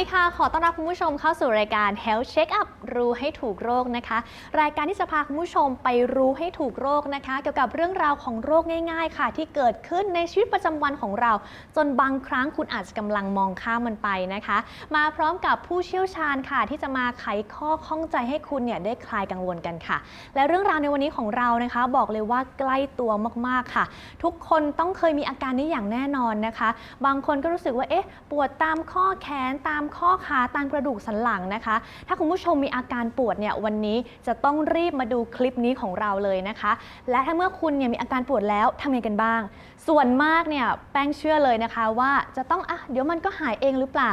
วัสดีค่ะ ขอต้อนรับคุณผู้ชมเข้าสู่รายการ Health Check Up รู้ให้ถูกโรคนะคะ รายการที่จะพาคุณผู้ชมไปรู้ให้ถูกโรคนะคะ เกี่ยวกับเรื่องราวของโรคง่าย ๆ ค่ะ ที่เกิดขึ้นในชีวิตประจำวันของเรา จนบางครั้งคุณอาจจะกำลังมองข้ามมันไปนะคะ มาพร้อมกับผู้เชี่ยวชาญค่ะ ที่จะมาไขข้อข้องใจให้คุณเนี่ยได้คลายกังวลกันค่ะ และเรื่องราวในวันนี้ของเรานะคะ บอกเลยว่าใกล้ตัวมากๆค่ะ ทุกคนต้องเคยมีอาการนี้อย่างแน่นอนนะคะ บางคนก็รู้สึกว่าเอ๊ะปวดตามข้อแขนตามข้อขาตามกระดูกสันหลังนะคะ ถ้าคุณผู้ชมมีอาาการปวดเนี่ยวันนี้จะต้องรีบมาดูคลิปนี้ของเราเลยนะคะ และถ้าเมื่อคุณเนี่ยมีอาการปวดแล้วทำยังไงกันบ้าง ส่วนมากเนี่ยแป้งเชื่อเลยนะคะว่าจะต้องอะเดี๋ยวมันก็หายเองหรือเปล่า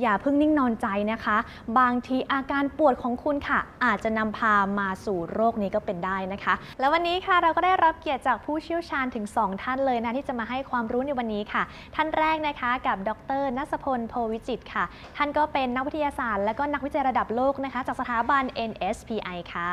อย่าเพิ่งนิ่งนอนใจนะคะ บางทีอาการปวดของคุณค่ะ อาจจะนำพามาสู่โรคนี้ก็เป็นได้นะคะ แล้ววันนี้ค่ะเราก็ได้รับเกียรติจากผู้เชี่ยวชาญถึง 2 ท่านเลยนะที่จะมาให้ความรู้ในวันนี้ค่ะ ท่านแรกนะคะกับดรนัสพลโพวิจิตค่ะ ท่านก็เป็นนักวิทยาศาสตร์ และก็นักวิจัยระดับโลกนะคะจากสถาบัน NSPI ค่ะ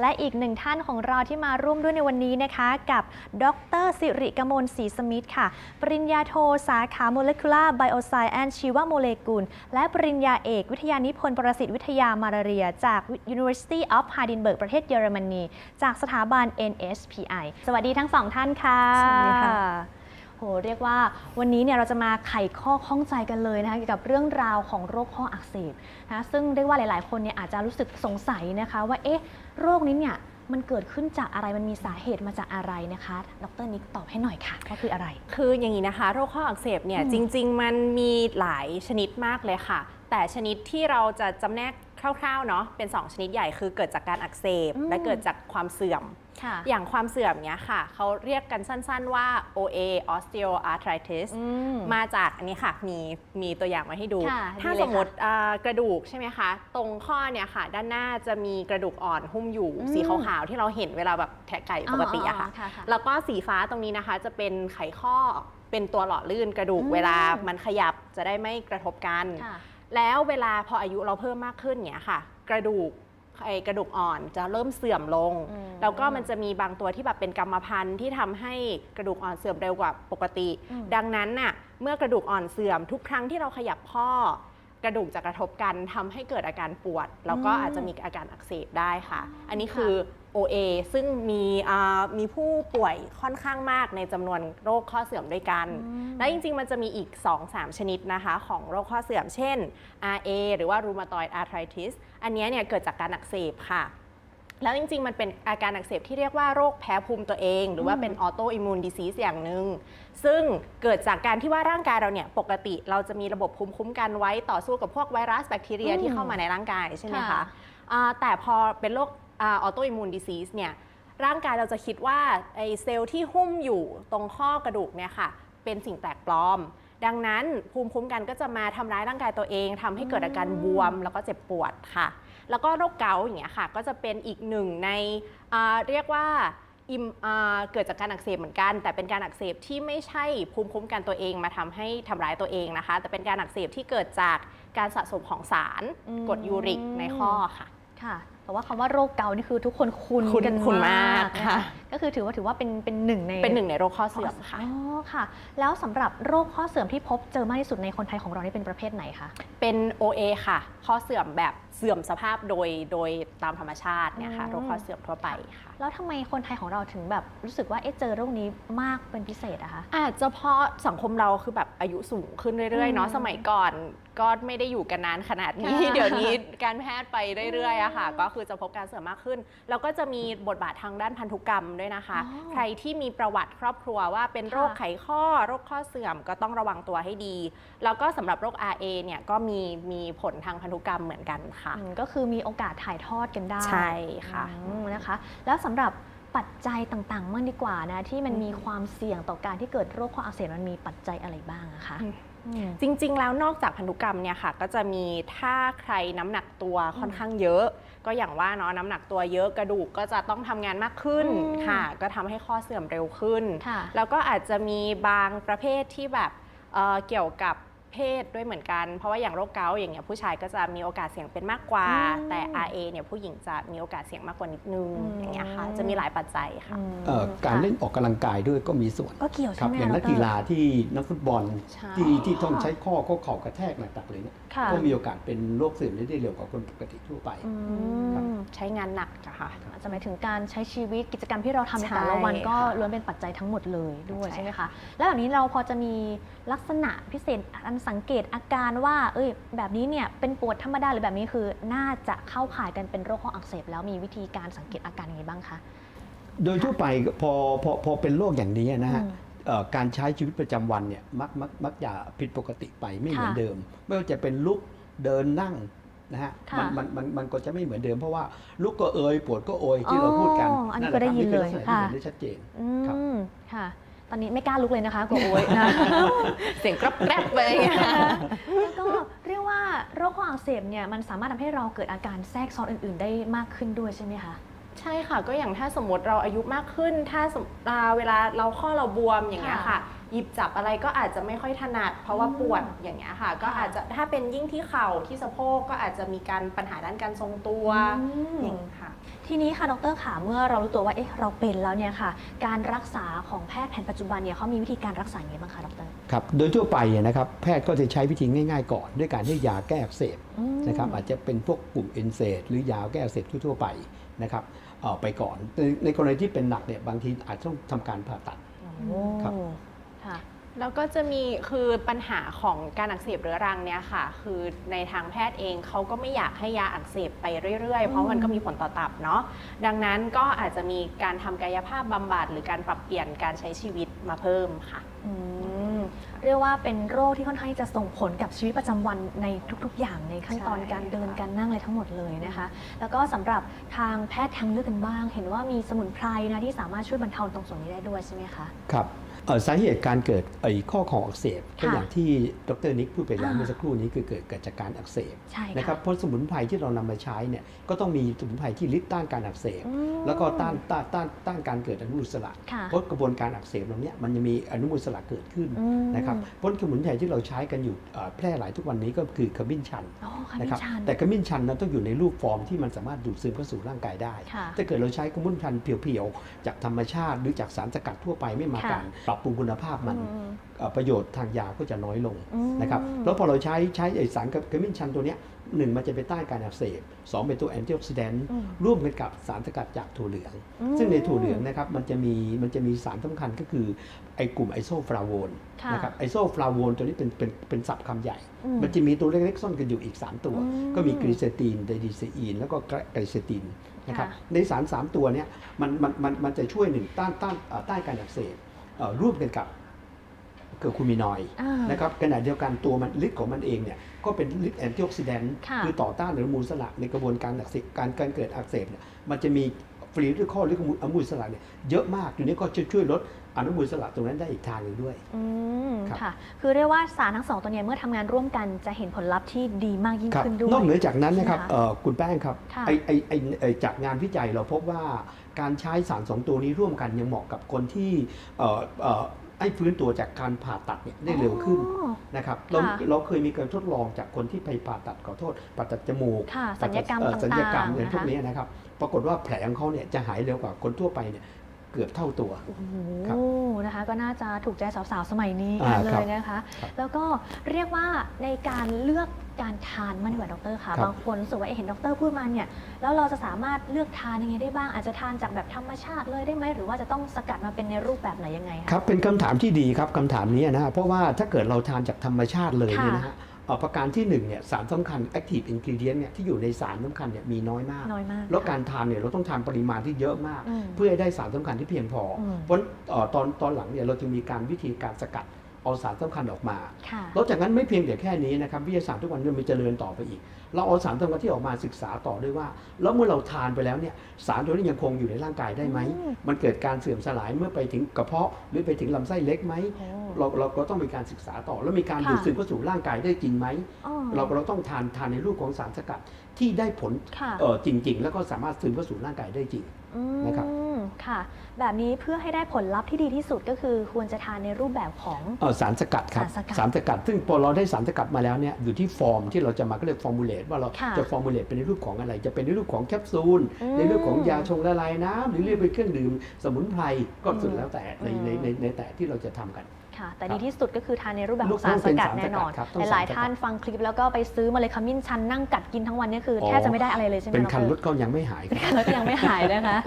และอีกหนึ่งท่านของเราที่มาร่วมด้วยในวันนี้นะคะ กับ ดรสิริกมลศรีสมิทธ์ค่ะ ปริญญาโทสาขา Molecular Bioscience ชีวโมเลกุล และปริญญาเอกวิทยานิพนธ์ประสิทธิวิทยามาลาเรีย จาก University of Heidelberg ประเทศเยอรมนี จากสถาบัน NSPI สวัสดีทั้งสองท่านค่ะ สวัสดีค่ะ โหเรียกว่าวันนี้เนี่ยเราจะมาไขข้อข้องใจกันเลยนะคะเกี่ยวกับเรื่องราวของโรคข้ออักเสบนะซึ่งเรียกว่าหลาย ๆ คนเนี่ยอาจจะรู้สึกสงสัยนะคะ ว่าเอ๊ะโรคนี้เนี่ยมันเกิดขึ้นจากอะไรมันมีสาเหตุมาจากอะไรนะคะ ดรนิกตอบให้หน่อยค่ะว่าคืออะไร คืออย่างนี้นะคะ โรคข้ออักเสบเนี่ยอืมจริง ๆ มันมีหลายชนิดมากเลยค่ะ แต่ชนิดที่เราจะจำแนก คร่าวๆเนาะเป็น 2 ชนิดใหญ่คือเกิดจากการอักเสบอืมและเกิดจากความเสื่อม ค่ะ อย่างความเสื่อมเนี้ยค่ะ เขาเรียกกันสั้นๆว่า OA osteoarthritis อืม มาจากอันนี้ค่ะ มีมีตัวอย่างมาให้ดู ค่ะถ้าดีเลยสมมติอ่ากระดูกใช่ไหมคะ ตรงข้อเนี่ยค่ะ ด้านหน้าจะมีกระดูกอ่อนหุ้มอยู่อืม สีขาวๆที่เราเห็นเวลาแบบแทะไก่ปกติอะค่ะ อ๋อค่ะแล้วก็สีฟ้าตรงนี้นะคะจะเป็นไขข้อเป็นตัวหล่อลื่นกระดูกอืม เวลามันขยับจะได้ไม่กระทบกัน ค่ะ แล้วเวลาพออายุเราเพิ่มมากขึ้นเนี้ยค่ะ กระดูกไอ้กระดูกอ่อนจะเริ่มเสื่อมลงอืมแล้วก็มันจะมีบางตัวที่แบบเป็นกรรมพันธุ์ที่ทำให้กระดูกอ่อนเสื่อมเร็วกว่าปกติอืมดังนั้นน่ะเมื่อกระดูกอ่อนเสื่อมทุกครั้งที่เราขยับข้อกระดูกจะกระทบกันทำให้เกิดอาการปวด แล้วก็อาจจะมีอาการอักเสบได้ค่ะ อันนี้คือ OA ซึ่งมีอ่ามีผู้ป่วยค่อนข้างมากในจำนวนโรคข้อเสื่อมด้วยกันอืมและจริงๆ มันจะมีอีก 2-3 ชนิดนะคะของโรคข้อเสื่อม เช่น RA หรือว่า rheumatoid arthritis อันเนี้ยเนี่ยเกิดจากการอักเสบค่ะ แล้วจริงๆ มันเป็นอาการอักเสบที่เรียกว่าโรคแพ้ภูมิตัวเอง หรือว่าเป็น autoimmune disease อย่างหนึ่ง ซึ่งเกิดจากการที่ว่าร่างกายเราเนี่ยปกติเราจะมีระบบภูมิคุ้มกันไว้ต่อสู้กับพวกไวรัสแบคทีเรียอืมที่เข้ามาในร่างกายใช่ไหมค่ะคะอ่าแต่พอเป็นโรค ออโตอิมมูนดิซีสเนี่ยร่างกายเราจะคิดว่าไอเซลล์ที่หุ้มอยู่ตรงข้อกระดูกเนี่ยค่ะเป็นสิ่งแปลกปลอม ดังนั้นภูมิคุ้มกันก็จะมาทำร้ายร่างกายตัวเองทำให้เกิดอาการบวมแล้วก็เจ็บปวดค่ะ แล้วก็โรคเกาต์อย่างเงี้ยค่ะ ก็จะเป็นอีกหนึ่งในอ่าเรียกว่าอิมอ่าเกิดจากการอักเสบเหมือนกัน แต่เป็นการอักเสบที่ไม่ใช่ภูมิคุ้มกันตัวเองมาทำให้ทำร้ายตัวเองนะคะ แต่เป็นการอักเสบที่เกิดจากการสะสมของสารอืมกรดยูริกในข้อค่ะค่ะ แต่ว่าคำว่าโรคเกาต์นี่คือทุกคนคุ้นคุ้นกันคุ้นมามากกค่ะ ก็คือถือว่าถือว่าเป็นเป็นหนึ่งในเป็นหนึ่งในโรคข้อเสื่อมค่ะอ๋อค่ะ แล้วสำหรับโรคข้อเสื่อมที่พบเจอมากที่สุดในคนไทยของเรานี่เป็นประเภทไหนคะเป็น OA ค่ะ ข้อเสื่อมแบบเสื่อมสภาพโดยโดยตามธรรมชาติเนี่ยค่ะอืมโรคข้อเสื่อมทั่วไปค่ะแล้วทำไมคนไทยของเราถึงแบบรู้สึกว่าเอ๊ะเจอโรคนี้มากเป็นพิเศษอะคะอาจจะเพราะสังคมเราคือแบบอายุสูงขึ้นเรื่อยๆเนาะอืมสมัยก่อนก็ไม่ได้อยู่กันนานขนาดนี้ค่ะเดี๋ยวนี้การแพทย์ไปเรื่อยๆอะค่ะอืมก็คือจะพบการเสื่อมมากขึ้น แล้วก็จะมีบทบาททางด้านพันธุกรรมด้วยนะคะอ๋อใครที่มีประวัติครอบครัวว่าเป็นโรคค่ะไขข้อโรคข้อเสื่อมก็ต้องระวังตัวให้ดี แล้วก็สำหรับโรค RA เนี่ยก็มีมีผลทางพันธุกรรมเหมือนกันค่ะอืมก็คือมีโอกาสถ่ายทอดกันได้ใช่ค่ะอืมนะคะ แล้วสำหรับปัจจัยต่างๆมากดีกว่านะที่มันอืมมีความเสี่ยงต่อการที่เกิดโรคข้ออักเสบมันมีปัจจัยอะไรบ้างอะคะอืมอืมจริง ๆ แล้วนอกจากพันธุกรรมเนี่ยค่ะก็จะมีถ้าใครน้ำหนักตัวค่อนข้างเยอะ ก็อย่างว่าเนาะน้ำหนักตัวเยอะกระดูกก็จะต้องทำงานมากขึ้นอืมค่ะ ก็ทำให้ข้อเสื่อมเร็วขึ้นค่ะแล้วก็อาจจะมีบางประเภทที่แบบเอ่อเกี่ยวกับ เพศด้วยเหมือนกัน เพราะว่าอย่างโรคเกาต์อย่างเงี้ยผู้ชายก็จะมีโอกาสเสี่ยงเป็นมากกว่าอืมแต่ RA เนี่ยผู้หญิงจะมีโอกาสเสี่ยงมากกว่านิดนึงอืมอย่างเงี้ยค่ะจะมีหลายปัจจัยค่ะมเอ่อการค่ะเล่นออกกำลังกายด้วยก็มีส่วนก็เกี่ยวคใช่รับไหมอย่างคะนักดรกีฬาที่นักฟุตบอลใช่ ที่ที่ต้องใช้ข้อข้อเข่ากระแทกหนักๆเลยเนี่ยค่ะก็มีโอกาสเป็นโรคเสื่อมได้เร็วกว่าคนปกติทั่วไป อืครับมใช้งานหนักอะค่ะ อาจจะหมายถึงการใช้ชีวิตกิจกรรมที่เราทำในแต่ละวันใช่ก็ค่ะล้วนเป็นปัจจัยทั้งหมดเลยด้วยใช่ ใช่ไหมคะ แล้วแบบนี้เราพอจะมีลักษณะพิเศษอันสังเกตอาการว่า เอ้ย แบบนี้เนี่ยเป็นปวดธรรมดาหรือแบบนี้คือ น่าจะเข้าข่ายกันเป็นโรคข้ออักเสบ แล้วมีวิธีการสังเกตอาการยังไงบ้างคะ โดยทั่วไปพอพอพอเป็นโรคอย่างนี้นะฮะอืมเอ่อการใช้ชีวิตประจำวันเนี่ยมักมักมักจะผิดปกติไปไม่เหมือนค่ะเดิม ไม่ว่าจะเป็นลุกเดินนั่งนะฮะค่ะมันมันมันมันก็จะไม่เหมือนเดิมเพราะว่าลุกก็เอยปวดก็โอยที่เราพูดกันอ๋ออันนี้แหะก็ได้ยินครับเลยคือลักษณะที่ค่ะเห็นได้ชัดเจนอืครับมค่ะ ตอนนี้ไม่กล้าลุกเลยนะคะกลัวโอ๊ยนะ เสียงกรับแกรบไปอย่างเงี้ยแล้วก็เรียกว่าโรคข้ออักเสบเนี่ยมันสามารถทำให้เราเกิดอาการแทรกซ้อนอื่น ๆ ได้มากขึ้นด้วยใช่ไหมคะ ใช่ค่ะก็อย่างถ้าสมมติเราอายุมากขึ้น ถ้าสมอ่าเวลาเราข้อเราบวมอย่างเงี้ยค่ะ ค่ะหยิบจับอะไรก็อาจจะไม่ค่อยถนัดเพราะว่าอืมปวดอย่างเงี้ยค่ะ ก็ค่ะ อาจจะถ้าเป็นยิ่งที่เข่าที่สะโพกก็อาจจะมีการปัญหาด้านการทรงตัวอืม อย่างนี้ค่ะ ทีนี้ค่ะดรขาเมื่อเรารู้ตัวว่าเอ๊ะเราเป็นแล้วเนี่ยค่ะ การรักษาของแพทย์แผนปัจจุบันเนี่ยเขามีวิธีการรักษาอย่างไรบ้างคะดรครับโดยทั่วไปนะครับแพทย์ก็จะใช้วิธีง่าย ๆ ก่อน ด้วยการให้ยาแก้อักเสบอืมนะครับอาจจะเป็นพวกกลุ่มเอนเซดหรือยาแก้อักเสบทั่วๆไปนะครับเอ่อไปก่อนในในกรณีที่เป็นหนักเนี่ยบางทีอาจจะต้องทำการผ่าตัดโอ้ครับค่ะ แล้วก็จะมีคือปัญหาของการอักเสบเรื้อรังเนี่ยค่ะ คือในทางแพทย์เองเขาก็ไม่อยากให้ยาอักเสบไปเรื่อยๆ เพราะมันก็มีผลต่อตับเนาะดังนั้นก็อาจจะมีการทำกายภาพบำบัดหรือการปรับเปลี่ยนการใช้ชีวิตมาเพิ่มค่ะ อืมเรียกว่าเป็นโรคที่ค่อนข้างจะส่งผลกับชีวิตประจำวันในทุกๆ อย่างในขั้นตอนใช่การเดินค่ะ การนั่งอะไรทั้งหมดเลยนะคะ แล้วก็สำหรับทางแพทย์ทางเลือกกันบ้าง เห็นว่ามีสมุนไพรนะที่สามารถช่วยบรรเทาตรงส่วนนี้ได้ด้วยใช่ไหมคะ ครับเอ่อ สาเหตุการเกิดไอ้ข้อเข่าอักเสบก็ค่ะอย่างที่ดรนิกพูดไปแล้วอ่าเมื่อสักครู่นี้คือเกิดเกิดจากการอักเสบใช่นะครับเพราะสมุนไพรที่เรานำมาใช้เนี่ยก็ต้องมีสมุนไพรที่ฤทธิ์ต้านการอักเสบอืมแล้วก็ต้านต้านต้านต้านการเกิดอนุมูลอิสระค่ะเพราะกระบวนการอักเสบเหล่านี้มันจะมีอนุมูลอิสระเกิดขึ้นอืมนะครับเพราะสมุนไพรที่เราใช้กันอยู่เอ่อแพร่หลายทุกวันนี้ก็คือขมิ้นชันอ๋อขนะมิ้ครับนชันแต่ขมิ้นชันนั้นต้องอยู่ในรูปฟอร์มที่มันสามารถดูดซึมเข้าสู่ร่างกายได้ค่ะถ้าเกิดเราใช้ขมิ้นชันเพียวๆจากธรรมชาติหรือจากสารสกัดทั่วไปไม่มาค่ะการปรับปรุงคุณภาพมันอืมเอ่อประโยชน์ทางยาก็จะน้อยลงอืมนะครับแล้วพอเราใช้ใช้ไอสารขมิ้นชันตัวเนี้ยหนึ่งมันจะไปต้านการอักเสบสองเป็นตัวแอนตี้ออกซิแดนต์อืมร่วมกันกับสารสกัดจากถั่วเหลืองอืมซึ่งในถั่วเหลืองนะครับมันจะมีมันจะมีสารสำคัญก็คือไอกลุ่มไอโซฟลาโวนค่ะนะครับไอโซฟลาโวนตัวนี้เป็นเป็นเป็นศัพท์คำใหญ่อืมันจะมีตัวเล็กๆซ่อนกันอยู่อีก 3 ตัวอืมก็มีกรีเซตินไดดีเซอีนแล้วก็ไกลเซตินนะครับค่ะในสาร 3 ตัวเนี้ยมันมันมันมันจะช่วยหนึ่งต้านต้านเอ่อต้านการอักเสบเอ่อ ร่วมกันกับเกิร์คูมินอยด์อ่านะครับขณะเดียวกันตัวมันฤทธิ์ของมันเองเนี่ยก็เป็นฤทธิ์แอนตี้ออกซิแดนต์ค่ะคือต่อต้านอนุมูลอิสระในกระบวนการอักเสบการการเกิดอักเสบเนี่ยมันจะมีฟรีด้วยข้อหรืออนุมูลอิสระเนี่ยเยอะมากตัวนี้ก็จะช่วยลดอนุมูลอิสระตรงนั้นได้อีกทางหนึ่งด้วยอืมครับค่ะ คือเรียกว่าสารทั้งสองตัวเนี้เมื่อทำงานร่วมกันจะเห็นผลลัพธ์ที่ดีมากยิ่งครับขึ้นด้วยนอกเหนือจากนั้นนะครับใช่ไหมคะเอ่อคุณแป้งครับค่ะไอไอไอไอจากงานวิจัยเราพบว่า การใช้สารสองตัวนี้ร่วมกันยังเหมาะกับคนที่เอ่อเอ่อให้ฟื้นตัวจากการผ่าตัดเนี่ยได้เร็วขึ้นอ๋อนะครับเราค่ะเราเคยมีการทดลองจากคนที่ไปผ่าตัดขอโทษผ่าตัดจมูกค่ะผ่าสัญญกรรมเอ่อต่างๆสัญญกรรมอะไรนะคะพวกนี้นะครับ ปรากฏว่าแผลของเขาเนี่ยจะหายเร็วกว่าคนทั่วไปเนี่ย เกือบเท่าตัว โอ้โหครับนะคะก็น่าจะถูกใจสาวๆ สมัยนี้อ่ากันเลครับยนะคะ ครับแล้วก็เรียกว่าในการเลือกการทานมันดีกว่าดรค่ะ ครับบางคนรู้สึกว่าเอ๊ะเห็นดรพูดมาเนี่ยแล้วเราจะสามารถเลือกทานยังไงได้บ้าง อาจจะทานจากแบบธรรมชาติเลยได้ไหมหรือว่าจะต้องสกัดมาเป็นในรูปแบบไหนยังไงคะ ครับเป็นคำถามที่ดีครับคำถามนี้นะฮะเพราะว่าถ้าเกิดเราทานจากธรรมชาติเลยเนี่ยนะฮะเอ่อ ประการที่หนึ่งเนี่ยสารสำคัญ active ingredient เนี่ยที่อยู่ในสารสำคัญเนี่ยมีน้อยมาก น้อยมาก แล้วการทานเนี่ยเราต้องทานปริมาณที่เยอะมาก อืมเพื่อให้ได้สารสำคัญที่เพียงพออม เพราะเอ่อตอนตอนหลังเนี่ยเราจะมีการวิธีการสกัดเอาสารสำคัญออกมา ค่ะแล้วจากนั้นไม่เพียงแต่แค่นี้นะครับวิทยาศาสตร์ทุกวันนี้มันเจริญต่อไปอีก เราเอาสารสำคัญที่ออกมาศึกษาต่อด้วยว่า แล้วเมื่อเราทานไปแล้วเนี่ยสารตัวนี้ยังคงอยู่ในร่างกายได้ไหมอืมมันเกิดการเสื่อมสลายเมื่อไปถึงกระเพาะหรือไปถึงลำไส้เล็กไหมโอ้เราเราก็ต้องมีการศึกษาต่อ แล้วมีการค่ะดูดซึมเข้าสู่ร่างกายได้จริงไหมอ๋อเราเราต้องทานทานในรูปของสารสกัดที่ได้ผลค่ะเออจริง ๆ แล้วก็สามารถซึมเข้าสู่ร่างกายได้จริงอืมนะครับค่ะค่ะ แบบนี้เพื่อให้ได้ผลลัพธ์ที่ดีที่สุดก็คือควรจะทานในรูปแบบของเอ่อสารสกัดครับสารสกัดสารสกัด ซึ่งพอเราได้สารสกัดมาแล้วเนี่ยอยู่ที่ฟอร์มที่เราจะมาก็เรียกฟอร์มูลเลตว่าเราค่ะจะฟอร์มูลเลตเป็นในรูปของอะไร จะเป็นในรูปของแคปซูลอืมในรูปของยาชงละลายน้ำหรือเรียกเป็นเครื่องดื่มสมุนไพรก็สุดแล้วแต่ในอืมในในในแต่ที่เราจะทำกัน ค่ะ แต่ครับดีที่สุดก็คือทานในรูปแบบรูขปองสารสกัดต้องเป็นแน่นอนสารสกัดครับต้องหลายสารสกัดๆท่านฟังคลิปแล้วก็ไปซื้อมาเลยขมิ้นชันนั่งกัดกินทั้งวันเนี่ยคือออแทบจะไม่ได้อะไรเลยใช่ไหมเป็นคันดรรถก็ยังไม่หายครับแล้วก็ยังไม่หายนะคะ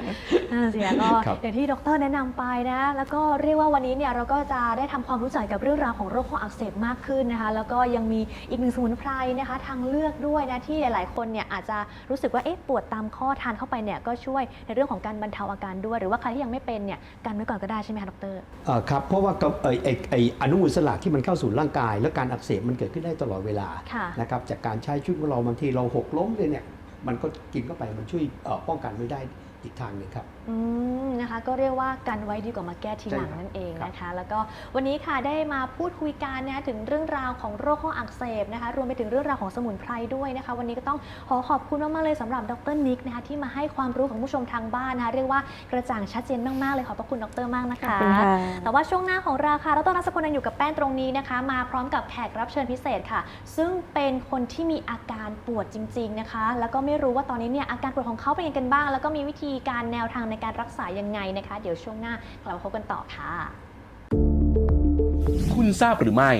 นั่นนะสิคะก็ครับอย่างที่ดรแนะนำไปนะ แล้วก็เรียกว่าวันนี้เนี่ยเราก็จะได้ทำความรู้จักกับเรื่องราวของโรคข้ออักเสบมากขึ้นนะคะ แล้วก็ยังมีอีกหนึ่งสมุนไพรนะคะทางเลือกด้วยนะที่หลาย ๆ คนเนี่ยอาจจะรู้สึกว่าเอ๊ะปวดตามข้อทานเข้าไปเนี่ยก็ช่วยในเรื่องของการบรรเทาอาการด้วย หรือว่าใครที่ยังไม่เป็นเนี่ยกันไว้ก่อนก็ได้ใช่ไหมคะดรเอ่อครับเพราะว่ากับไอไอไออนุมูลอิสระที่มันเข้าสู่ร่างกาย แล้วการอักเสบมันเกิดขึ้นได้ตลอดเวลาค่ะนะครับจากการใช้ชุดของเราบางทีเราหกล้มเลยเนี่ยมันก็กินเข้าไปมันช่วยเอ่อป้องกันไว้ได้อีกทางหนึ่งครับ อืมนะคะก็เรียกว่ากันไว้ดีกว่ามาแก้ทีหลังใช่ครับนั่นเองครับนะคะ แล้วก็วันนี้ค่ะได้มาพูดคุยกันนะถึงเรื่องราวของโรคข้ออักเสบนะคะ รวมไปถึงเรื่องราวของสมุนไพรด้วยนะคะ วันนี้ก็ต้องขอขอบคุณมากๆเลยสำหรับดรนิกนะคะที่มาให้ความรู้ของผู้ชมทางบ้านนะคะเรียกว่ากระจ่างชัดเจนมากๆเลยขอบพระคุณดรมากนะคะแต่ว่าช่วงหน้าของเราค่ะเราต้องรัศพลยังอยู่กับแป้นตรงนี้นะคะ มาพร้อมกับแขกรับเชิญพิเศษค่ะ ซึ่งเป็นคนที่มีอาการปวดจริง ๆนะคะ แล้วก็ไม่รู้ว่าตอนนี้เนี่ยอาการปวดของเขาเป็นยังไงกันบ้าง แล้วก็มีวิธีการแนวทางในการรักษายังไงนะคะ เดี๋ยวช่วงหน้ากลับมาพบกันต่อค่ะ คุณทราบหรือไม่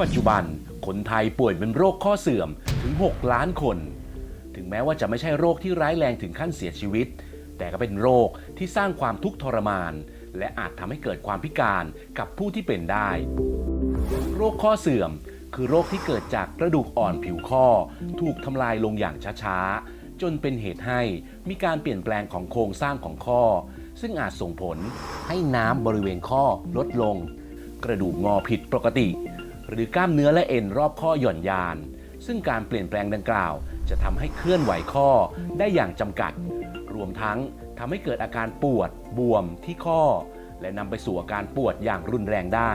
ปัจจุบันคนไทยป่วยเป็นโรคข้อเสื่อมถึง 6 ล้านคน ถึงแม้ว่าจะไม่ใช่โรคที่ร้ายแรงถึงขั้นเสียชีวิต แต่ก็เป็นโรคที่สร้างความทุกข์ทรมาน และอาจทำให้เกิดความพิการกับผู้ที่เป็นได้ โรคข้อเสื่อมคือโรคที่เกิดจากกระดูกอ่อนผิวข้อ ถูกทำลายลงอย่างช้าๆ จนเป็นเหตุให้มีการเปลี่ยนแปลงของโครงสร้างของข้อ ซึ่งอาจส่งผลให้น้ำบริเวณข้อลดลง กระดูกงอผิดปกติ หรือกล้ามเนื้อและเอ็นรอบข้อหย่อนยาน ซึ่งการเปลี่ยนแปลงดังกล่าว จะทำให้เคลื่อนไหวข้อได้อย่างจำกัด รวมทั้งทำให้เกิดอาการปวดบวมที่ข้อ และนำไปสู่อาการปวดอย่างรุนแรงได้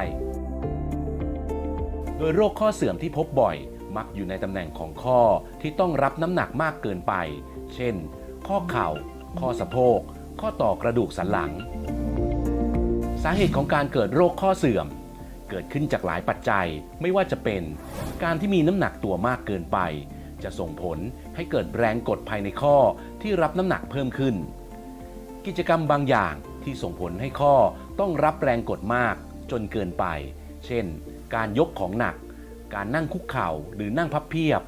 โดยโรคข้อเสื่อมที่พบบ่อย มักอยู่ในตำแหน่งของข้อที่ต้องรับน้ำหนักมากเกินไป เช่น ข้อเข่า ข้อสะโพก ข้อต่อกระดูกสันหลัง สาเหตุของการเกิดโรคข้อเสื่อม เกิดขึ้นจากหลายปัจจัยไม่ว่าจะเป็น การที่มีน้ำหนักตัวมากเกินไป จะส่งผลให้เกิดแรงกดภายในข้อที่รับน้ำหนักเพิ่มขึ้น กิจกรรมบางอย่างที่ส่งผลให้ข้อต้องรับแรงกดมากจนเกินไป เช่น การยกของหนัก การนั่งคุกเข่าหรือนั่งพับเพียบ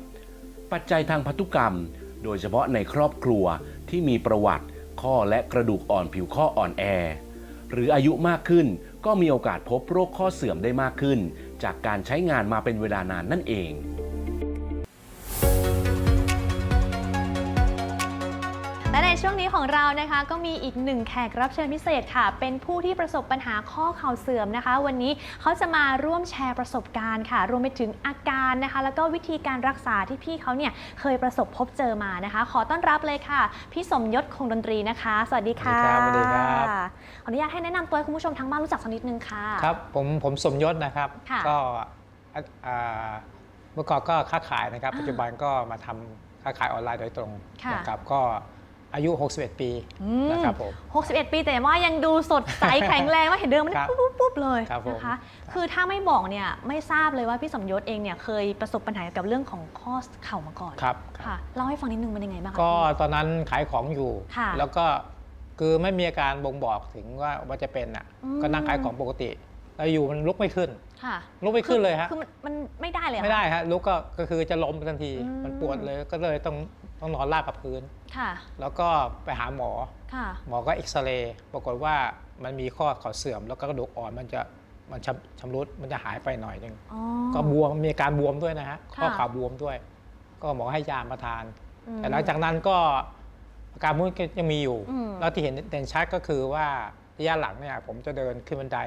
ปัจจัยทางพันธุกรรม โดยเฉพาะในครอบครัวที่มีประวัติ ข้อและกระดูกอ่อนผิวข้ออ่อนแอ หรืออายุมากขึ้นก็มีโอกาสพบโรคข้อเสื่อมได้มากขึ้น จากการใช้งานมาเป็นเวลานานนั่นเอง และในช่วงนี้ของเรานะคะ ก็มีอีกหนึ่งแขกรับเชิญพิเศษค่ะ เป็นผู้ที่ประสบปัญหาข้อเข่าเสื่อมนะคะ วันนี้เขาจะมาร่วมแชร์ประสบการณ์ค่ะ รวมไปถึงอาการนะคะ แล้วก็วิธีการรักษาที่พี่เขาเนี่ยเคยประสบพบเจอมานะคะ ขอต้อนรับเลยค่ะ พี่สมยศคงดนตรีนะคะ สวัสดีค่ะสวัสดีครับขออนุญาตให้แนะนำตัวให้คุณผู้ชมทางบ้านรู้จักสักนิดนึงค่ะ ครับผมผมสมยศนะครับ ค่ะ ก็อะอ่าเมื่อก่อนก็ค้าขายนะครับอ่าปัจจุบันก็มาทำค้าขายออนไลน์โดยตรงค่ะ นะครับก็ อายุ 61 ปีอืมนะครับผม 61 ปีแต่ว่ายังดูสดใสแข็งแรงว่าเห็นเดินมันครับปุ๊บปุ๊บปุ๊บเลยครับผมนะคะ คือถ้าไม่บอกเนี่ยไม่ทราบเลยว่าพี่สมยศเองเนี่ยเคยประสบปัญหาเกี่ยวกับเรื่องของข้อเข่ามาก่อนครับค่ะเล่าให้ฟังนิดนึงเป็นยังไงบ้างคะก็พี่ตอนนั้นขายของอยู่ค่ะแล้วก็คือไม่มีอาการบ่งบอกถึงว่าว่าจะเป็นอะอืมก็นั่งขายของปกติ แล้วอยู่มันลุกไม่ขึ้น ค่ะลุกไม่ขึ้นเลยฮะ คือมันมันไม่ได้เลยเหรอไม่ได้ฮะลุกก็ก็คือจะล้มทันทีอืมมันปวดเลยก็เลยต้องต้องนอนราบกับพื้น ค่ะ แล้วก็ไปหาหมอ ค่ะ หมอก็เอ็กซเรย์ปรากฏว่ามันมีข้อเข่าเสื่อม แล้วก็กระดูกอ่อนมันจะมันชำชำรุดมันจะหายไปหน่อยหนึงอ๋อ ก็บวมมีอาการบวมด้วยนะฮะค่ะ ข้อเข่าบวมด้วย ก็หมอให้ยามาทาน อืม แต่หลังจากนั้นก็อาการมุ้นก็ยังมีอยู่ อืม แล้วที่เห็นเด่นชัดก็คือว่าระยะหลังเนี่ยผมจะเดินขึ้นบันได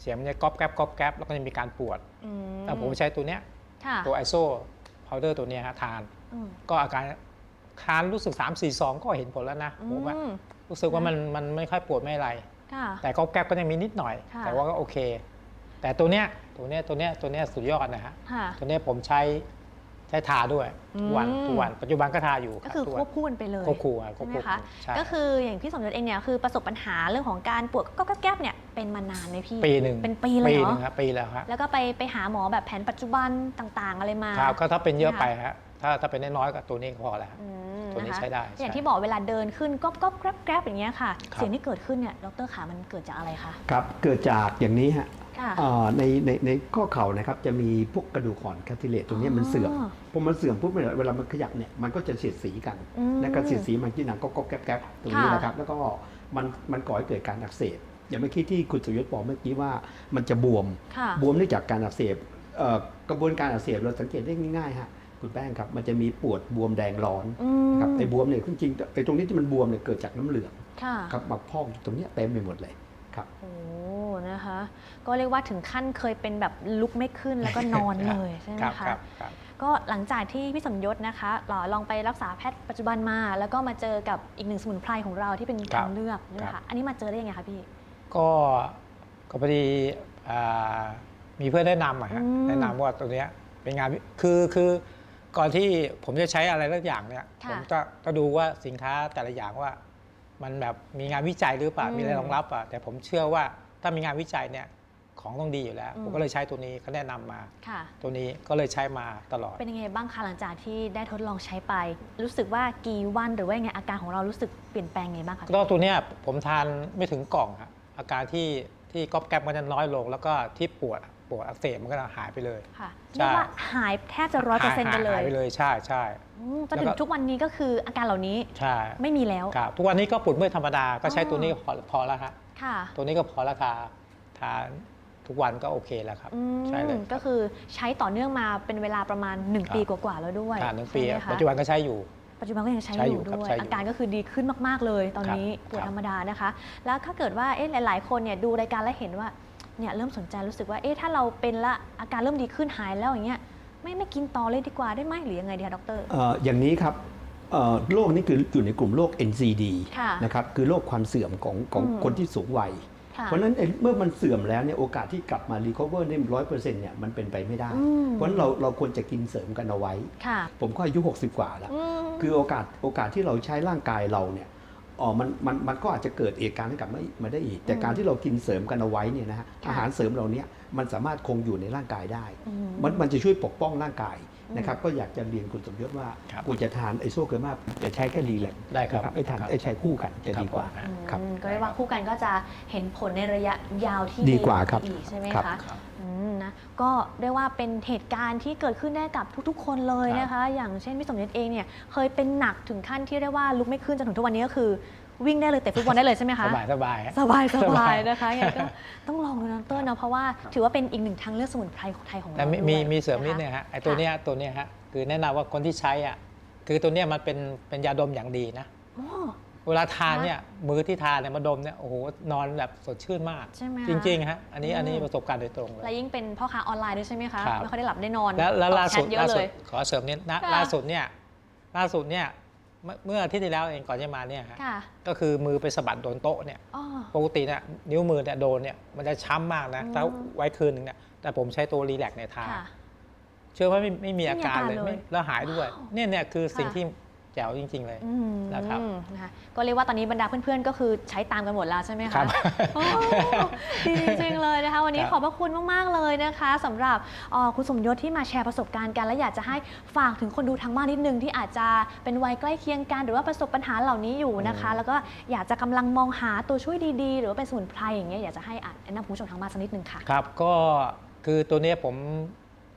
เสียงมันจะก๊อบแก๊บก๊อบแก๊บแล้วก็จะมีการปวดอืมแต่ผมใช้ตัวเนี้ยค่ะตัวไอโซพาวเดอร์ตัวเนี้ยฮะทาน อืมก็อาการคานรู้สึก 3 4 2 ก็เห็นผลแล้วนะผมว่าอืมรู้สึกว่ามันมันไม่ค่อยปวดไม่อะไร ค่ะ แต่ก็แก๊บก็ยังมีนิดหน่อย ค่ะ แต่ว่าก็โอเค แต่ตัวเนี้ยตัวเนี้ยตัวเนี้ยตัวเนี้ยสุดยอดนะฮะค่ะ ตัวเนี้ยผมใช้ใช้ทาด้วยทุกวันอืม ทุกวันปัจจุบันก็ทาอยู่ก็คือทุคววับนคู่กันไปเลย ควบคู่อะควใช่บไหมคู่คะ ใช่ ก็คืออย่างพี่สมยศเองเนี่ยคือประสบปัญหาเรื่องของการปวดก็ก็แก๊บเนี่ย เป็นมานานไหมพี่ปีหนึ่งเป็นปีเลยปีเหรหอนึ่งครับปีแล้วครับแล้วก็ไปไปหาหมอแบบแผนปัจจุบันต่างๆ อะไรมาครับก็ถ้าเป็นเยอะนะคะไปฮะถ้าถ้าเป็นน้อยๆก็ตัวนี้ก็พอแล้วอืมตัวนี้ะคะใช้ได้อย่างใช่ที่บอกเวลาเดินขึ้นก็ก็แกรบแกรบอย่างเงี้ยค่ะ ครับเสียงที่เกิดขึ้นเนี่ยดรขามันเกิดจากอะไรคะครับเกิดจากอย่างนี้ฮะค่ะเอ่อในในในข้อเข่านะครับจะมีพวกกระดูกอ่อนคาติเลตตรงเนี้ยมันเสื่อมอ๋อพอมันเสื่อมปุ๊บเนี่ยเวลามันขยับเนี่ยมันก็จะเสียดสีกันอืมและการเสียดสีมันที่หนังก็ก็แก๊บแก๊บตรงนี้ค่ะ นะครับแล้วก็มันมันก่อให้เกิดการอักเสบ อย่างเมื่อกี้ที่คุณสุยศบอกเมื่อกี้ว่ามันจะบวมค่ะบวมเนื่องจากการอักเสบเอ่อกระบวนการอักเสบเราสังเกตได้ง่ายๆฮะคุณแป้งครับมันจะมีปวดบวมแดงร้อนอืมครับไอ้บวมเนี่ยจริงๆไอ้ตรงนี้ที่มันบวมเนี่ยเกิดจากน้ำเหลืองค่ะครับมาพอกตรงเนี้ยเต็มไปหมดเลยครับโอ้นะคะก็เรียกว่าถึงขั้นเคยเป็นแบบลุกไม่ขึ้นแล้วก็นอนเลยใช่ไหมครับคะครับครับก็หลังจากที่พี่สมยศนะคะลอลองไปรักษาแพทย์ปัจจุบันมา แล้วก็มาเจอกับอีกหนึ่งสมุนไพรของเราที่เป็นครัทาบงเลือกใช่ไหมครัคะบอันนี้มาเจอได้ยังไงคะพี่ ก็ก็พอดีอ่ามีเพื่อนแนะนำอะฮะอืม แนะนำว่าตัวเนี้ยเป็นงานวิคือคือก่อนที่ผมจะใช้อะไรสักอย่างเนี่ยค่ะผมจะจะดูว่าสินค้าแต่ละอย่างว่า มันแบบมีงานวิจัยหรือเปล่าอืมมีอะไรรองรับอะแต่ผมเชื่อว่าถ้ามีงานวิจัยเนี่ยของต้องดีอยู่แล้ว อืม ผมก็เลยใช้ตัวนี้เขาแนะนำมา ค่ะ ตัวนี้ก็เลยใช้มาตลอด เป็นยังไงบ้างคะหลังจากที่ได้ทดลองใช้ไป รู้สึกว่ากี่วันหรือว่ายังไงอาการของเรารู้สึกเปลี่ยนแปลงไงบ้างคะ ก็ตัวเนี้ยผมทานไม่ถึงกล่องครับ อาการที่ที่ก๊อบแก๊บมันจะน้อยลง แล้วก็ที่ปวดปวดอักเสบมันก็จะหายไปเลย ค่ะใช่เรียกว่าหายแทบจะร้อยเปอร์เซ็นต์ไปเลหายยไปเลยใช่ใช่อืมจนถึงทุกวันนี้ก็คืออาการเหล่านี้ใช่ไม่มีแล้ว ครับทุกวันนี้ก็ปวดเมื่อยธรรมดาก็ใช้อ๋อตัวนี้พอพอแล้วฮะค่ะตัวนี้ก็พอแล้วทาทานทุกวันก็โอเคแล้วครับ อืมใช่เลยก็คือใช้ต่อเนื่องมาเป็นเวลาประมาณครับ1ปีกว่าๆแล้วด้วยทานหนึ่งปีใช่ไหมคะ ปัจจุบันก็ใช้อยู่ ปัจจุบันก็ยังใช้ใช้ออยู่ยู่ครับด้วยใช้อยู่อาการก็คือดีขึ้นมากๆเลยตอนนี้ครับปวดครับ ธรรมดานะคะ แล้วถ้าเกิดว่าเอ๊ะหลาย ๆ คนเนี่ยดูรายการแล้วเห็นว่าเนี่ยเริ่มสนใจรู้สึกว่าเอ๊ะถ้าเราเป็นละอาการเริ่มดีขึ้นหายแล้วอย่างเงี้ยไม่ไม่กินต่อเลยดีกว่าได้ไหมหรือยังไงดีคะดรเอ่ออย่างนี้ครับเอ่อโรคนี้คืออยู่ในกลุ่มโรค NCD ค่ะนะครับคือโรคความเสื่อมของของอืมคนที่สูงวัยค่ะ เพราะฉะนั้นไอ้เมื่อมันเสื่อมแล้วเนี่ยโอกาสที่กลับมา recover ได้ร้อยเปอร์เซ็นต์เนี่ยมันเป็นไปไม่ได้อืมเพราะฉะนั้นเราเราควรจะกินเสริมกันเอาไว้ค่ะผมก็อายุ 60 กว่าแล้วมคือโอกาสโอกาสที่เราใช้ร่างกายเราเนี่ยอ๋อมันมันมันก็อาจจะเกิดเหตุการณ์ให้กลับมามาได้อีก แต่อืมการที่เรากินเสริมกันเอาไว้เนี่ยนะฮะค่ะอาหารเสริมเหล่านี้มันสามารถคงอยู่ในร่างกายได้อืมันมันจะช่วยปกป้องร่างกายอืม นะครับก็อยากจะเรียนคุณสมยศว่าครับควรจะทานไอโซเกอร์มาจะใช้แค่รีแลกซ์ได้ครับนะไอทานครับ ไอใช้คู่กันจะดีกว่าครับครับอืมก็เรียกว่าคู่กันก็จะเห็นผลในระยะยาวที่ดีกว่าครับอีกใช่ไหมครับ คะครับ อืมนะก็เรียกว่าเป็นเหตุการณ์ที่เกิดขึ้นได้กับทุกๆ คนเลยครับนะคะ อย่างเช่นพี่สมเด็จเองเนี่ยเคยเป็นหนักถึงขั้นที่เรียกว่าลุกไม่ขึ้นจนถึงทุกวันนี้ก็คือ วิ่งได้เลยเตะฟุตบอลได้เลยใช่ไหมสคะบายสบายฮะสบายสสบาบายยนะคะยังไงก็ต้องลองดูนะเต้นเนาะเพราะว่าถือว่าเป็นอีกหนึ่งทางเลือกสมุนไพรของไทยของเราแต่มีด้วยมีมีเสริมนิดะคะนึงฮะไอ้ตัวเนี้ยตัวเนี้ยฮะคือแนะนำว่าคนที่ใช้อะคือตัวเนี้ยมันเป็นเป็นยาดมอย่างดีนะโอ้เวลาทานเนี่ยมือที่ทานเนี่ยมาดมเนี่ยโอ้โหนอนแบบสดชื่นมาก ใช่ไหมคะจริงๆฮะอันนี้อืมอันนี้ประสบการณ์โดยตรงเลยและยิ่งเป็นพ่อค้าออนไลน์ด้วยใช่ไหมคะครับไม่ค่อยได้หลับได้นอนแล้วแล้วตอบล่าแชสุทดเยอะล่าเลสุดยขอเสริมนิดนะค่ะล่าสุดเนี่ยล่าสุดเนี่ย เมื่อเมื่ออาที่ที่แล้วเองก่อนจะมาเนี่ยฮะค่ะก็คือมือไปสะบัดโดนโต๊ะเนี่ยอ๋อ ปกติเนี่ยนิ้วมือเนี่ยโดนเนี่ยมันจะช้ำมากนะอืม ถ้าไว้คืนนึงเนี่ยแต่ผมใช้ตัวรีแลกซ์เนี่ยทาค่ะ เชื่อว่าไม่ไม่มีไม่อามีการอาการเลยเลยไม่แล้วหายด้วย ว้าวเนี่ยเนี่ยคือสิ่งค่ะ ที่แจ๋วจริง ๆ เลยอืมนะครับนะคะก็เรียกว่าตอนนี้บรรดาเพื่อนๆก็คือใช้ตามกันหมดแล้วใช่ไหมคะครับ โอ้ดีจริงๆเลยนะคะ วันนี้ครับขอบพระคุณมากๆเลยนะคะสำหรับเอ่อคุณสมยศที่มาแชร์ประสบการณ์กัน และอยากจะให้ฝากถึงคนดูทางบ้านนิดนึงที่อาจจะเป็นวัยใกล้เคียงกัน หรือว่าประสบปัญหาเหล่านี้อยู่นะคะ แล้วก็อยากจะกำลังมองหาตัวช่วยดีๆ หรือว่าเป็นสมุนไพรอย่างเงี้ยอยากจะให้อะแนะนำคุณผู้ชมทางบ้านสักนิดนึงค่ะ ครับก็คือตัวเนี้ยผม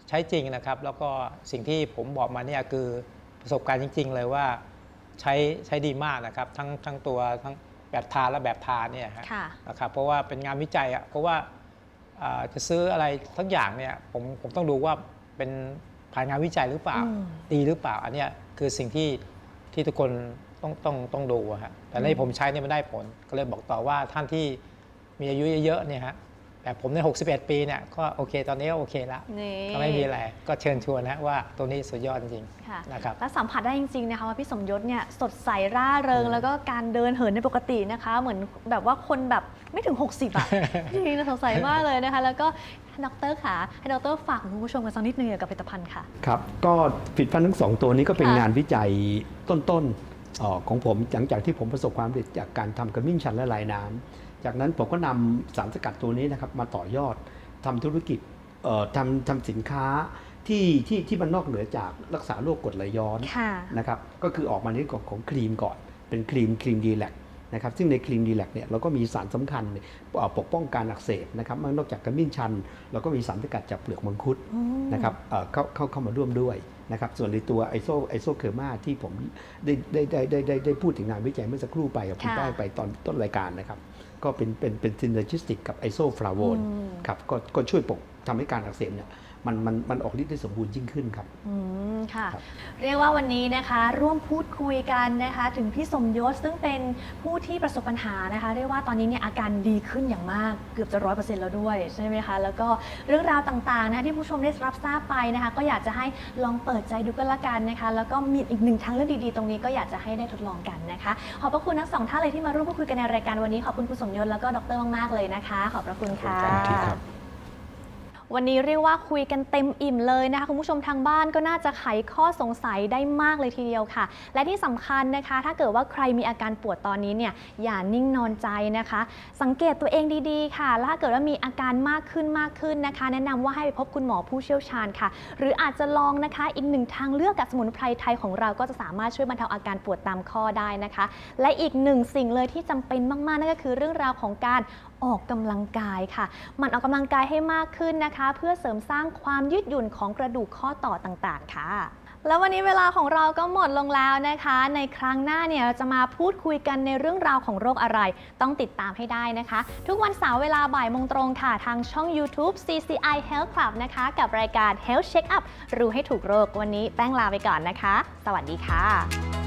ใช้จริงนะครับ แล้วก็สิ่งที่ผมบอกมาเนี่ยคือ ประสบการณ์จริง ๆ เลยว่าใช้ใช้ดีมากนะครับ ทั้งทั้งตัวทั้งแบบทาและแบบทาเนี่ยฮะค่ะนะครับเพราะว่าเป็นงานวิจัยอะเพราะว่าอ่าจะซื้ออะไรทั้งอย่างเนี่ยผมผมต้องดูว่าเป็นผ่านงานวิจัยหรือเปล่าอืมดีหรือเปล่า อันเนี้ยคือสิ่งที่ที่ทุกคนต้องต้องต้องดูอะฮะแต่ในผมใช้เนี่ยมันได้ผลก็เลยบอกต่อว่าท่านที่มีอายุเยอะๆเนี่ยฮะ แบบผมในย61 ปีเนี่ยก็โอเคตอนนี้ก็โอเคแล้วนี่ก็ไม่มีอะไรก็เชิญชวนนะว่าตัวนี้สุดยอดจริงค่ะนะครับและสัมผัสได้จริงๆนะคะว่าพี่สมยศเนี่ยสดใสร่าเริง แล้วก็การเดินเหินในปกตินะคะ เหมือนแบบว่าคนแบบไม่ถึง 60อะจริงๆสดใสมากเลยนะคะ แล้วก็ดรค่ะให้ดรฝากคุณผู้ชมกันสักนิดนึงเกี่ยวกับผลิตภัณฑ์ค่ะครับก็ผลิดพันธ์ทั้งสองตัวนี้ก็เป็นค่ะงานวิจัยต้นๆเอ่อของผมหลังจากที่ผมประสบความสำเร็จจากการทำกระมิ้นชันและลายน้ำ จากนั้นผมก็นำสารสกัดตัวนี้นะครับมาต่อยอดทำธุรกิจเอ่อทำทำสินค้าที่ที่ที่มันนอกเหนือจากรักษาโรคกรดไหลย้อนค่ะนะครับก็คือออกมาในของของครีมก่อน เป็นครีมครีมดีแลกนะครับซึ่งในครีมดีแลกเนี่ยเราก็มีสารสำคัญเอ่อปกป้องการอักเสบนะครับนอกจากกระมิ้นชัน เราก็มีสารสกัดจากเปลือกมังคุดอืมนะครับเอ่อเข้าเข้าเข้ามาร่วมด้วยนะครับส่วนในตัวไอโซไอโซเคอร์มาที่ผมได้ได้ได้ได้ได้ได้พูดถึงงานวิจัยเมื่อสักครู่ไปกับคุณค่ะได้ไปตอนต้นรายการนะครับ ก็เป็นเป็นเป็นซินเนจิสติกกับไอโซฟลาโวนอืมครับก็ก็ช่วยปกทำให้การอักเสบเนี่ย มันมันมันออกฤทธิ์ได้สมบูรณ์ยิ่งขึ้นครับ อืมค่ะ ครับ เรียกว่าวันนี้นะคะ ร่วมพูดคุยกันนะคะ ถึงพี่สมยศซึ่งเป็นผู้ที่ประสบปัญหานะคะ เรียกว่าตอนนี้เนี่ยอาการดีขึ้นอย่างมากเกือบจะร้อยเปอร์เซ็นต์แล้วด้วยใช่ไหมคะแล้วก็เรื่องราวต่างๆนะคะที่ผู้ชมได้รับทราบไปนะคะ ก็อยากจะให้ลองเปิดใจดูก็แล้วกันนะคะ แล้วก็มีอีกหนึ่งทางเลือกดีๆ ตรงนี้ก็อยากจะให้ได้ทดลองกันนะคะ ขอบพระคุณทั้งสองท่านเลยที่มาร่วมพูดคุยกันในรายการวันนี้ขอบคุณคุณสมยศแล้วก็ดรมากๆเลยนะคะ ขอบพระคุณค่ะ ขอบคุณครับ วันนี้เรียกว่าคุยกันเต็มอิ่มเลยนะคะคุณผู้ชมทางบ้านก็น่าจะไขข้อสงสัยได้มากเลยทีเดียวค่ะ และที่สำคัญนะคะ ถ้าเกิดว่าใครมีอาการปวดตอนนี้เนี่ยอย่านิ่งนอนใจนะคะ สังเกตตัวเองดีๆ ค่ะ แล้วถ้าเกิดว่ามีอาการมากขึ้นมากขึ้นนะคะ แนะนำว่าให้ไปพบคุณหมอผู้เชี่ยวชาญค่ะ หรืออาจจะลองนะคะอีกหนึ่งทางเลือกกับสมุนไพรไทยของเราก็จะสามารถช่วยบรรเทาอาการปวดตามข้อได้นะคะ และอีกหนึ่งสิ่งเลยที่จำเป็นมากๆนั่นก็คือเรื่องราวของการ ออกกำลังกายค่ะ มันออกกำลังกายให้มากขึ้นนะคะ เพื่อเสริมสร้างความยืดหยุ่นของกระดูกข้อต่อต่างๆ ค่ะแล้ววันนี้เวลาของเราก็หมดลงแล้วนะคะ ในครั้งหน้าเนี่ยเราจะมาพูดคุยกันในเรื่องราวของโรคอะไร ต้องติดตามให้ได้นะคะ ทุกวันเสาร์เวลาบ่ายโมงตรงค่ะ ทางช่อง YouTube CCI Health Club นะคะ กับรายการ Health Check Up รู้ให้ถูกโรควันนี้แป้งลาไปก่อนนะคะ สวัสดีค่ะ